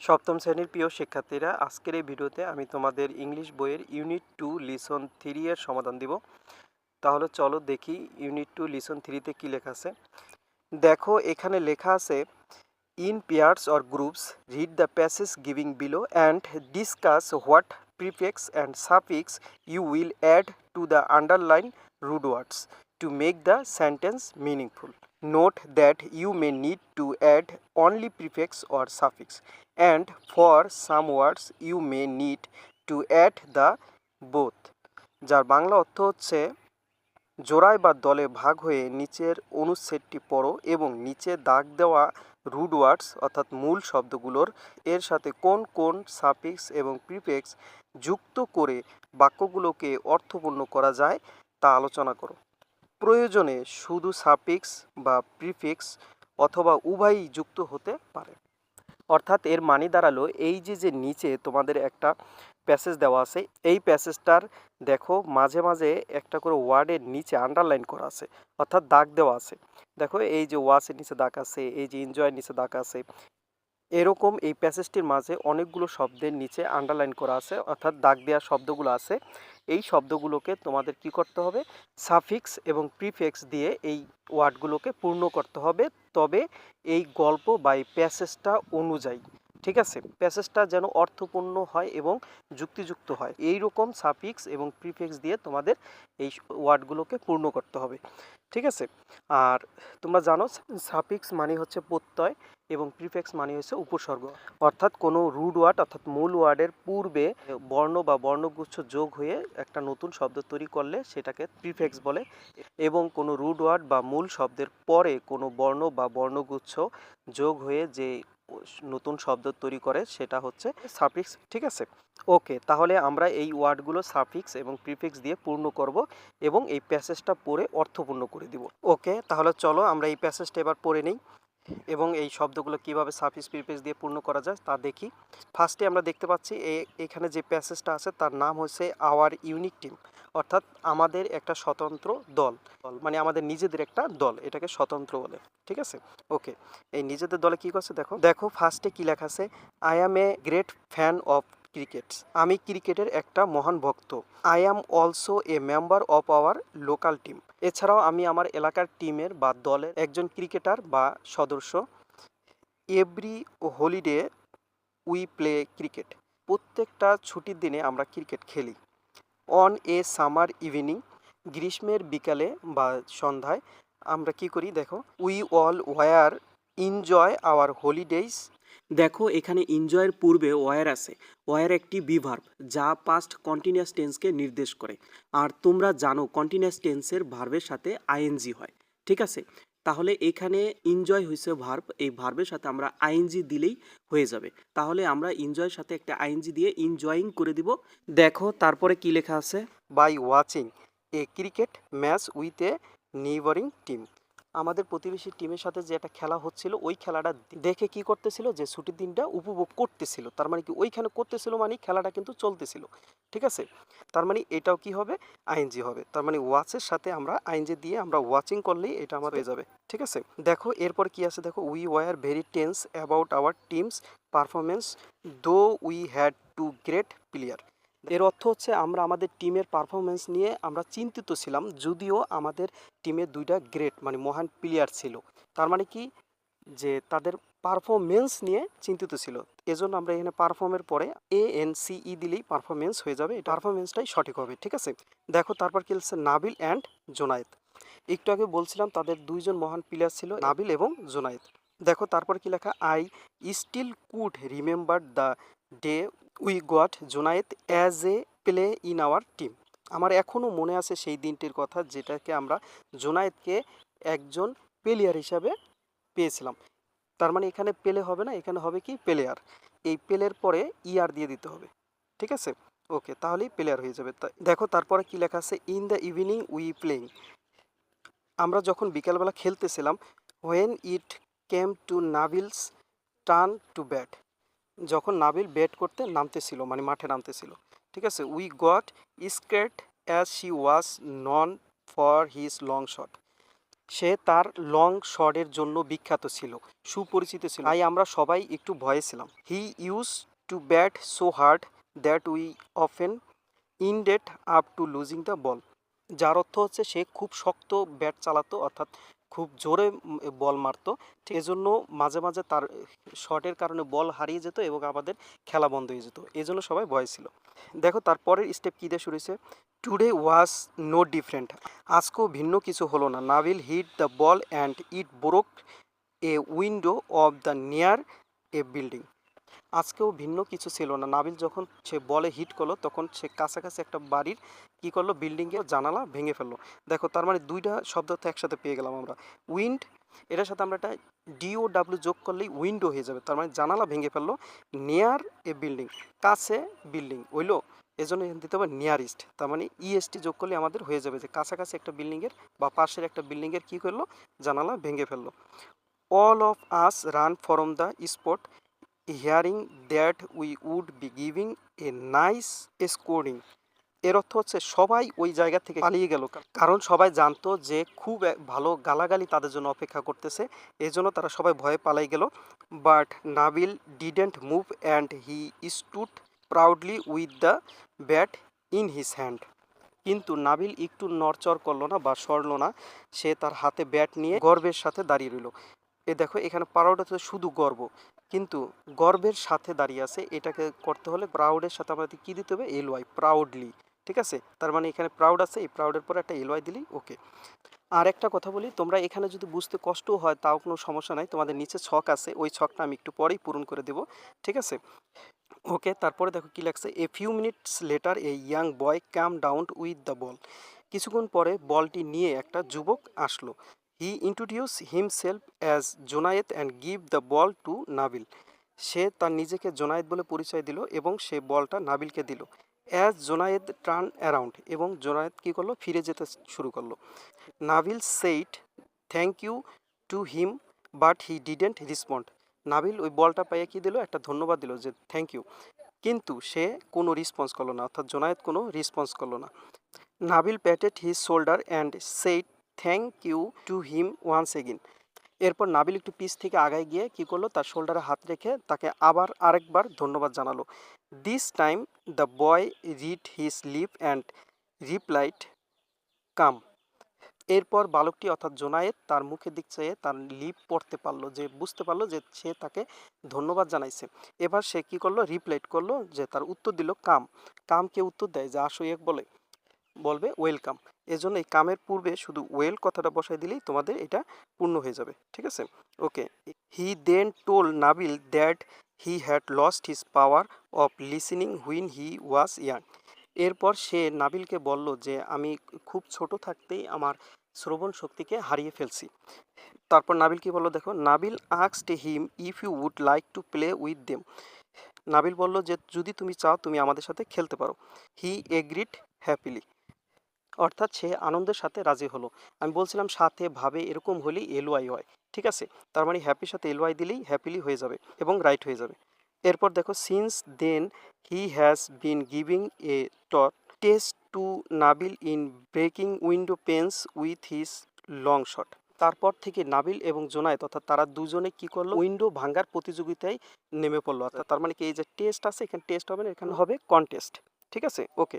সপ্তম শ্রেণির প্রিয় শিক্ষার্থীরা, আজকের এই ভিডিওতে আমি তোমাদের ইংলিশ বইয়ের ইউনিট টু লিসন থ্রি এর সমাধান দিব তাহলে চলো দেখি ইউনিট টু লিসন থ্রিতে কী লেখা আছে দেখো, এখানে লেখা আছে in pairs or groups read the passage giving below and discuss what prefix and suffix you will add to the underlined root words to make the sentence meaningful. Note that you may need to add only prefix or suffix, and for some words you may need to add the both. যার বাংলা অর্থ হচ্ছে জোড়ায় বা দলে ভাগ হয়ে নিচের অনুচ্ছেদটি পড়ো এবং নিচে দাগ দেওয়া রুড ওয়ার্ডস অর্থাৎ মূল শব্দগুলোর এর সাথে কোন কোন সাফিক্স এবং প্রিফিক্স যুক্ত করে বাক্যগুলোকে অর্থপূর্ণ করা যায় তা আলোচনা করো প্রয়োজনে শুধু সাফিক্স বা প্রিফিক্স অথবা উভয়ই যুক্ত হতে পারে। অর্থাৎ এর মানে দাঁড়াল এই যে যে নিচে তোমাদের একটা প্যাসেজ দেওয়া আছে, এই প্যাসেজটার দেখো মাঝে মাঝে একটা করে ওয়ার্ডের নিচে আন্ডারলাইন করা আছে, অর্থাৎ দাগ দেওয়া আছে। দেখো এই যে ওয়াসের নিচে দাগ আছে, এই যে এনজয়ের নিচে দাগ আছে এরকম এই প্যাসেজটির মাঝে অনেকগুলো শব্দের নিচে আন্ডারলাইন করা আছে, অর্থাৎ দাগ দেওয়া শব্দগুলো আছে। এই শব্দগুলোকে তোমাদের কি করতে হবে? সাফিক্স এবং প্রিফিক্স দিয়ে এই ওয়ার্ডগুলোকে পূর্ণ করতে হবে। তবে এই গল্প বা এই প্যাসেজটা অনুযায়ী ঠিক আছে? প্যাসেজটা যেন অর্থপূর্ণ হয় এবং যুক্তিযুক্ত হয়। এই রকম সাফিক্স এবং প্রিফিক্স দিয়ে তোমাদের এই ওয়ার্ডগুলোকে পূর্ণ করতে হবে। ঠিক আছে? আর তোমরা জানো, সাফিক্স মানে হচ্ছে প্রত্যয় এবং প্রিফেক্স মানে হচ্ছে উপসর্গ। অর্থাৎ কোনো রুড ওয়ার্ড অর্থাৎ মূল ওয়ার্ডের পূর্বে বর্ণ বা বর্ণগুচ্ছ যোগ হয়ে একটা নতুন শব্দ তৈরি করলে সেটাকে প্রিফেক্স বলে এবং কোনো রুড ওয়ার্ড বা মূল শব্দের পরে কোনো বর্ণ বা বর্ণগুচ্ছ যোগ হয়ে যে নতুন শব্দ তৈরি করে, সেটা হচ্ছে সাফিক্স, ঠিক আছে? ওকে, তাহলে আমরা এই ওয়ার্ডগুলো সাফিক্স এবং প্রিফিক্স দিয়ে পূর্ণ করব এবং এই প্যাসেজটা পড়ে অর্থপূর্ণ করে দিব। ওকে, তাহলে চলো আমরা এই প্যাসেজটা এবার পড়ে নিই এবং এই শব্দগুলো কীভাবে সাফিক্স, প্রিফিক্স দিয়ে পূর্ণ করা যায় তা দেখি। ফার্স্টে আমরা দেখতে পাচ্ছি এখানে যে প্যাসেজটা আছে তার নাম হচ্ছে আওয়ার ইউনিক টিম অর্থাৎ আমাদের একটা স্বতন্ত্র দল। দল মানে আমাদের নিজেদের একটা দল, এটাকে স্বতন্ত্র বলে। ঠিক আছে? ওকে। এই নিজেদের দলে কি করছে দেখো? দেখো ফার্স্টে কি লেখা আছে? I am a great fan of cricket আমি ক্রিকেটের একটা মহান ভক্ত। I am also a member of our local team এছাড়াও আমি আমার এলাকার টিমের বা দলের একজন ক্রিকেটার বা সদস্য। Every holiday we play cricket প্রত্যেকটা ছুটির দিনে আমরা ক্রিকেট খেলি। অন এ সামার ইভিনিং, গ্রীষ্মের বিকালে বা সন্ধ্যায়, আমরা কি করি দেখো, we all were enjoy our holidays দেখো, এখানে এনজয়ের পূর্বে ওয়ার আছে। ওয়ার একটি বিভার্ব যা পাস্ট কন্টিনিউয়াস টেন্সকে নির্দেশ করে। আর তোমরা জানো কন্টিনিউয়াস টেন্সের ভার্বের সাথে আইএনজি হয়। ঠিক আছে? তাহলে এখানে এনজয় হয়েছে ভার্ব এই ভার্বের সাথে আমরা আইএনজি দিলেই হয়ে যাবে। তাহলে আমরা এনজয়ের সাথে একটা আইএনজি দিয়ে এনজয়িং করে দিব। দেখো, তারপরে কি লেখা আছে? By watching a cricket match with a neighbouring team আমাদের প্রতিবেশী টিমের সাথে যে একটা খেলা হচ্ছিল, ওই খেলাটা দেখে কি করতেছিল? যে ছুটির দিনটা উপভোগ করতেছিল। তার মানে কি ওইখানে করতেছিল মানে খেলাটা কিন্তু চলতেছিল। ঠিক আছে? তার মানে এটাও কি হবে? আইএনজি হবে। তার মানে ওয়াচের সাথে আমরা আইএনজি দিয়ে আমরা ওয়াচিং করলেই এটা আমার হয়ে যাবে। ঠিক আছে? দেখো, এরপর কি আছে? দেখো we were very tense about our team's performance though we had two great player এর অর্থ হচ্ছে আমরা আমাদের টিমের পারফরমেন্স নিয়ে আমরা চিন্তিত ছিলাম, যদিও আমাদের টিমে দুইটা গ্রেট মানে মহান প্লেয়ার ছিল। তার মানে কি? যে তাদের পারফরমেন্স নিয়ে চিন্তিত ছিল। এজন্য আমরা এখানে পারফর্মের পরে এ এন সি ই দিলেই পারফরমেন্স হয়ে যাবে। এই পারফরমেন্সটাই সঠিক হবে, ঠিক আছে? দেখো, তারপর কি হচ্ছে নাবিল অ্যান্ড জোনায়েদ। একটু আগে বলছিলাম তাদের দুইজন মহান প্লেয়ার ছিল, নাবিল এবং জোনায়েদ। দেখো, তারপর কি লেখা? I still could remember the day we got Junayed as a play in our team. আমার এখনও মনে আছে সেই দিনটির কথা যেটাকে আমরা জোনায়েতকে একজন প্লেয়ার হিসাবে পেয়েছিলাম। তার মানে এখানে পেলে হবে না, এখানে হবে কি প্লেয়ার। এই পেলের পরে ইয়ার দিয়ে দিতে হবে। ঠিক আছে? ওকে, তাহলেই প্লেয়ার হয়ে যাবে। দেখো তারপরে কি লেখা আছে, in the evening we playing আমরা যখন বিকালবেলা খেলতেছিলাম when it came to Nabil's turn to bat যখন নাবিল ব্যাট করতে নামতেছিল মানে মাঠে নামতেছিল, ঠিক আছে? We got scared as she was known for his long shot সে তার লং শটের জন্য বিখ্যাত ছিল, সুপরিচিত ছিল। তাই আমরা সবাই একটু ভয়ে ছিলাম। He use to bat so hard that we often ended up to losing the ball যার অর্থ হচ্ছে সে খুব শক্ত ব্যাট চালাতো, অর্থাৎ খুব জোরে বল মারতো। ঠিক। এজন্য মাঝে মাঝে তার শটের কারণে বল হারিয়ে যেত এবং আমাদের খেলা বন্ধ হয়ে যেত। এই জন্য সবাই ভয় ছিল। দেখো তারপরের স্টেপ কী দিয়ে শুরু হয়েছে? টুডে ওয়াজ নো ডিফারেন্ট আজকেও ভিন্ন কিছু হলো না। Nabil hit the ball and it broke a window of the near a building আজকেও ভিন্ন কিছু ছিল না। নাবিল যখন সে বলে হিট করল, তখন সে কাছাকাছি একটা বাড়ির কি করল বিল্ডিংয়ের জানালা ভেঙে ফেলল। দেখো, তার মানে দুইটা শব্দ তো একসাথে পেয়ে গেলাম আমরা। উইন্ড, এটার সাথে আমরা একটা ডিও ডাব্লিউ যোগ করলেই উইন্ডো হয়ে যাবে। তার মানে জানালা ভেঙে ফেলল নিয়ার এ বিল্ডিং কাছে বিল্ডিং ওইলো এজন্য এখানে দিতে হবে নিয়ারেস্ট তার মানে ইএসটি যোগ করলে আমাদের হয়ে যাবে যে কাছাকাছি একটা বিল্ডিংয়ের বা পাশের একটা বিল্ডিংয়ের কী করল, জানালা ভেঙে ফেলল। All of us run from the spot hearing that we would be giving a nice scoring এর অর্থ হচ্ছে সবাই ওই জায়গা থেকে পালিয়ে গেল। কারণ সবাই জানতো যে খুব ভালো গালাগালি তাদের জন্য অপেক্ষা করতেছে। এই জন্য তারা সবাই ভয়ে পালাই গেল। But Nabil didn't move and he stood proudly with the bat in his hand কিন্তু নাবিল একটু নড়চড় করল না বা সরলো না। সে তার হাতে ব্যাট নিয়ে গর্বের সাথে দাঁড়িয়ে রইল। এ দেখো, এখানে প্রাউড হচ্ছে শুধু গর্ব। কিন্তু গর্বের সাথে দাঁড়িয়ে আছে। এটাকে করতে হলে প্রাউডের সাথে আমাদের কী দিতে হবে? এল ওয়াই প্রাউডলি ঠিক আছে? তার মানে এখানে প্রাউড আছে, এই প্রাউডের পরে একটা এল ওয়াই দিলেই ওকে আর একটা কথা বলি, তোমরা এখানে যদি বুঝতে কষ্ট হয়, তাও কোনো সমস্যা নাই। তোমাদের নিচে ছক আছে, ওই ছকটা আমি একটু পরেই পূরণ করে দেবো, ঠিক আছে? ওকে তারপরে দেখো কি লাগছে a few minutes later a young boy came down with the ball কিছুক্ষণ পরে বলটি নিয়ে একটা যুবক আসলো। He introduce himself as Junayed and give the ball to Nabil সে তার নিজেকে জোনায়েত বলে পরিচয় দিল এবং সে বলটা নাবিলকে দিল। অ্যাজ জোনায়েদ টার্ন অ্যারাউন্ড এবং জোনায়েদ কী করল? ফিরে যেতে শুরু করল। Nabil said thank you to him but he didn't respond Nabil ওই বলটা পাইয়ে কী দিল? একটা ধন্যবাদ দিল যে থ্যাংক ইউ কিন্তু সে কোনো রেসপন্স করল না, অর্থাৎ জোনায়েদ কোনো রেসপন্স করল না। Nabil patted his shoulder and said thank you to him once again এরপর নাবিল একটু পিস থেকে আগায় গিয়ে কী করল? তার শোল্ডারে হাত রেখে তাকে আবার আরেকবার ধন্যবাদ জানালো। This time the boy read his lip and replied come এরপর বালকটি অর্থাৎ জোনায়েত তার মুখের দিক চেয়ে তার লিপ পড়তে পারল যে, বুঝতে পারল যে সে তাকে ধন্যবাদ জানাইছে। এবার সে কি করল? রিপ্লাইট করল যে, তার উত্তর দিল কাম কামকে উত্তর দেয় যে, আসো এক বলে। বলবে ওয়েলকাম এজন্য এই কামের পূর্বে শুধু ওয়েল কথাটা বসাই দিলেই তোমাদের এটা পূর্ণ হয়ে যাবে, ঠিক আছে? Okay he then told Nabil that he had lost his power of listening when he was young এরপর সে নাবিলকে বলল যে, আমি খুব ছোট থাকতেই আমার শ্রবণ শক্তিকে হারিয়ে ফেলছি। তারপর নাবিল কি বলল, দেখো, Nabil আক্সড him if you would like to play with them Nabil বলল যে, যদি তুমি চাও, তুমি আমাদের সাথে খেলতে পারো। হি এগ্রিড হ্যাপিলি অর্থাৎ সে আনন্দের সাথে রাজি হলো। আমি বলছিলাম, সাথে ভাবে এরকম হলেই এলওয়াই হয়, ঠিক আছে? তার মানে হ্যাপির সাথে এলওয়াই দিলেই হ্যাপিলি হয়ে যাবে এবং রাইট হয়ে যাবে। এরপর দেখো since then he has been giving a taught test to Nabil in breaking window panes with his long shot তারপর থেকে নাবিল এবং জোনায়েত অর্থাৎ তারা দুজনে কি করল? উইন্ডো ভাঙ্গার প্রতিযোগিতায় নেমে পড়ল। অর্থাৎ তার মানে কি, এই যে টেস্ট আছে, এখানে টেস্ট হবে না, এখানে হবে কন্টেস্ট ঠিক আছে? ওকে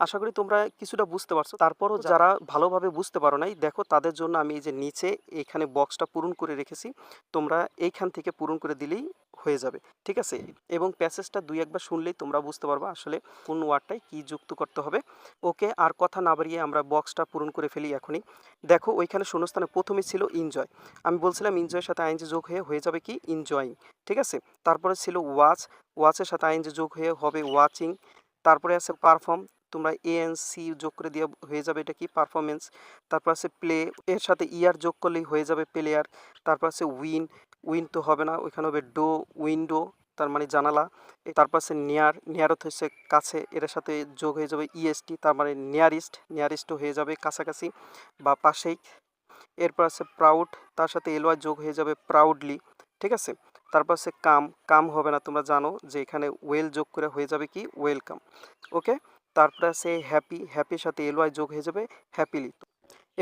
আশা করি তোমরা কিছুটা বুঝতে পারছ। তারপরও যারা ভালোভাবে বুঝতে পারো নাই দেখো তাদের জন্য আমি এই যে নিচে এখানে বক্সটা পূরণ করে রেখেছি তোমরা এইখান থেকে পূরণ করে দিলেই হয়ে যাবে। ঠিক আছে? এবং প্যাসেজটা দুই একবার শুনলেই তোমরা বুঝতে পারবা আসলে কোন ওয়ার্ডটাই কি যুক্ত করতে হবে। ওকে আর কথা না বাড়িয়ে আমরা বক্সটা পূরণ করে ফেলি এখনই। দেখো ওইখানে শূন্যস্থানে প্রথমে ছিল এনজয় আমি বলছিলাম এনজয়ের সাথে আইনজি যোগ হয়ে হয়ে যাবে কি? এনজয়িং ঠিক আছে? তারপরে ছিল ওয়াচ ওয়াচের সাথে আইনজি যোগ হয়ে হবে ওয়াচিং তারপরে আছে পারফর্ম তোমরা এএনসি যোগ করে দিয়ে হয়ে যাবে এটা কি? পারফরমেন্স তারপর আছে প্লে এর সাথে ইয়ার যোগ করলেই হয়ে যাবে প্লেয়ার তারপর আছে উইন উইন তো হবে না, ওইখানে হবে ডো উইন্ডো তার মানে জানালা। তারপর আছে নিয়ার নিয়ারত হচ্ছে কাছে, এর সাথে যোগ হয়ে যাবে ইএসটি তার মানে নিয়ারিস্ট নিয়ারিস্টও হয়ে যাবে কাছাকাছি বা পাশেই। এরপর আছে প্রাউড তার সাথে এলওয়াই যোগ হয়ে যাবে প্রাউডলি ঠিক আছে? তারপর সে কাম কাম হবে না, তোমরা জানো যে এখানে ওয়েল যোগ করে হয়ে যাবে কি? ওয়েলকাম ওকে তারপরে সে হ্যাপি হ্যাপির সাথে এলওয়াই যোগ হয়ে যাবে হ্যাপিলি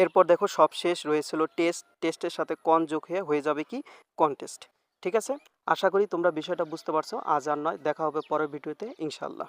এরপর দেখো সব শেষ রয়েছিল টেস্ট টেস্টের সাথে কন যোগ হয়ে হয়ে যাবে কি? কনটেস্ট ঠিক আছে? আশা করি তোমরা বিষয়টা বুঝতে পারছ, আজ আর নয়, দেখা হবে পরের ভিডিওতে ইনশাল্লাহ